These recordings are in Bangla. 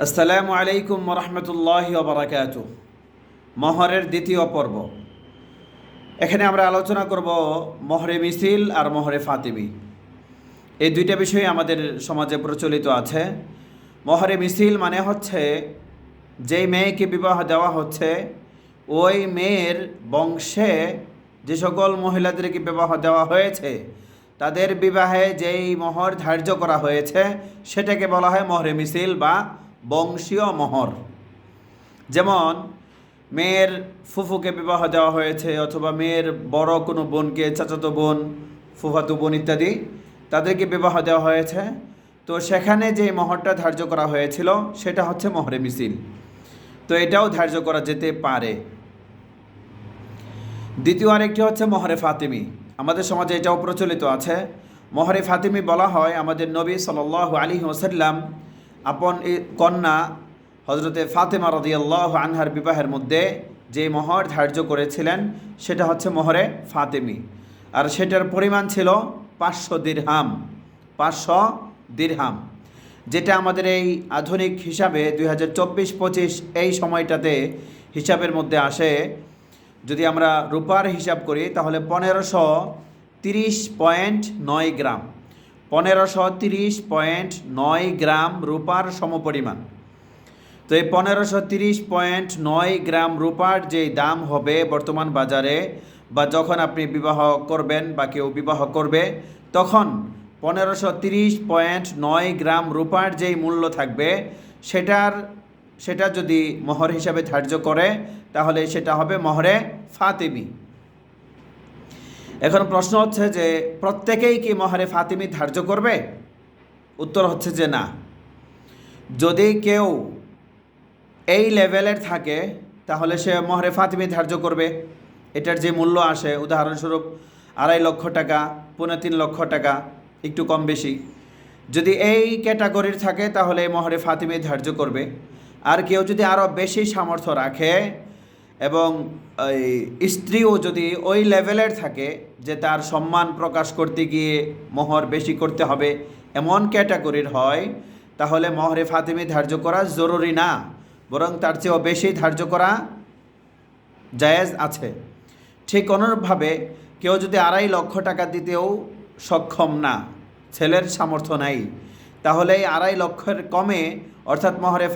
আসসালামু আলাইকুম রহমতুল্লাহ বারাকাত মহরের দ্বিতীয় পর্ব। এখানে আমরা আলোচনা করব মহরে মিছিল আর মহরে ফাতিমি এই দুইটা বিষয় আমাদের সমাজে প্রচলিত আছে। মহরে মিছিল মানে হচ্ছে যেই মেয়েকে বিবাহ দেওয়া হচ্ছে, ওই মেয়ের বংশে যে সকল মহিলাদেরকে বিবাহ দেওয়া হয়েছে, তাদের বিবাহে যেই মহর ধার্য করা হয়েছে, সেটাকে বলা হয় মহরে মিছিল বা বংশীয় মহর। যেমন, মেয়ের ফুফুকে বিবাহ দেওয়া হয়েছে অথবা মেয়ের বড় কোনো বোনকে, চাচাতো বোন, ফুফাতো বোন ইত্যাদি, তাদেরকে বিবাহ দেওয়া হয়েছে। তো সেখানে যে মহরটা ধার্য করা হয়েছিল, সেটা হচ্ছে মহরে মিছিল। তো এটাও ধার্য করা যেতে পারে। দ্বিতীয় আরেকটি হচ্ছে মহরে ফাতিমি। আমাদের সমাজে এটাও প্রচলিত আছে। মহরে ফাতিমি বলা হয় আমাদের নবী সাল আলী ওসাল্লাম আপন কন্যা হজরতে ফাতেমা রদিয়াল্লাহ আনহার বিবাহের মধ্যে যে মহর ধার্য করেছিলেন, সেটা হচ্ছে মহরে ফাতেমি। আর সেটার পরিমাণ ছিল পাঁচশো দিরহাম পাঁচশো দিরহাম। যেটা আমাদের এই আধুনিক হিসাবে দুই হাজার চব্বিশ পঁচিশ এই সময়টাতে হিসাবের মধ্যে আসে। যদি আমরা রূপার হিসাব করি, তাহলে পনেরোশো তিরিশ পয়েন্ট নয় গ্রাম। পনেরোশো তিরিশ পয়েন্ট নয় গ্রাম রূপার সমপরিমাণ। তো এই পনেরোশো তিরিশ পয়েন্ট নয় গ্রাম রূপার যে দাম হবে বর্তমান বাজারে, বা যখন আপনি বিবাহ করবেন বা কেউ বিবাহ করবে, তখন পনেরোশো তিরিশ পয়েন্ট নয় গ্রাম রূপার যেই মূল্য থাকবে, সেটার, সেটা যদি মহর হিসাবে ধার্য করে, তাহলে সেটা হবে মহরে ফাতিমি। এখন প্রশ্ন হচ্ছে যে প্রত্যেকেই কি মহারে ফাতিমি ধার্য করবে? উত্তর হচ্ছে যে না। যদি কেউ এই লেভেলের থাকে, তাহলে সে মহরে ফাতিমি ধার্য করবে। এটার যে মূল্য আসে, উদাহরণস্বরূপ আড়াই লক্ষ টাকা, পৌনে তিন লক্ষ টাকা, একটু কম বেশি। যদি এই ক্যাটাগরির থাকে, তাহলে মহরে ফাতিমি ধার্য করবে। আর কেউ যদি আরও বেশি সামর্থ্য রাখে এবং স্ত্রীও যদি ওই লেভেলের থাকে যে তার সম্মান প্রকাশ করতে গিয়ে মোহর বেশি করতে হবে এমন ক্যাটাগরির হয়, তাহলে মহরে ফাতিমি ধার্য করা জরুরি না। বরং তার চেয়েও বেশি ধার্য করা জায়েজ আছে। ঠিক অনুরূপভাবে কেউ যদি আড়াই লক্ষ টাকা দিতেও সক্ষম না, ছেলের সামর্থ্য নাই, তাহলে এই আড়াই লক্ষের কমে অর্থাৎ মহরে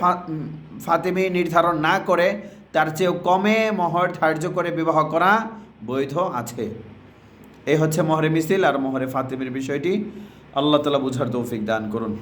ফাতিমি নির্ধারণ না করে তার চেয়েও কমে মহর ধার্য করে বিবাহ করা বৈধ আছে। এই হচ্ছে মহরে মিছিল আর মহরে ফাতিমির বিষয়টি। আল্লাহ তালা বুঝার তৌফিক দান করুন।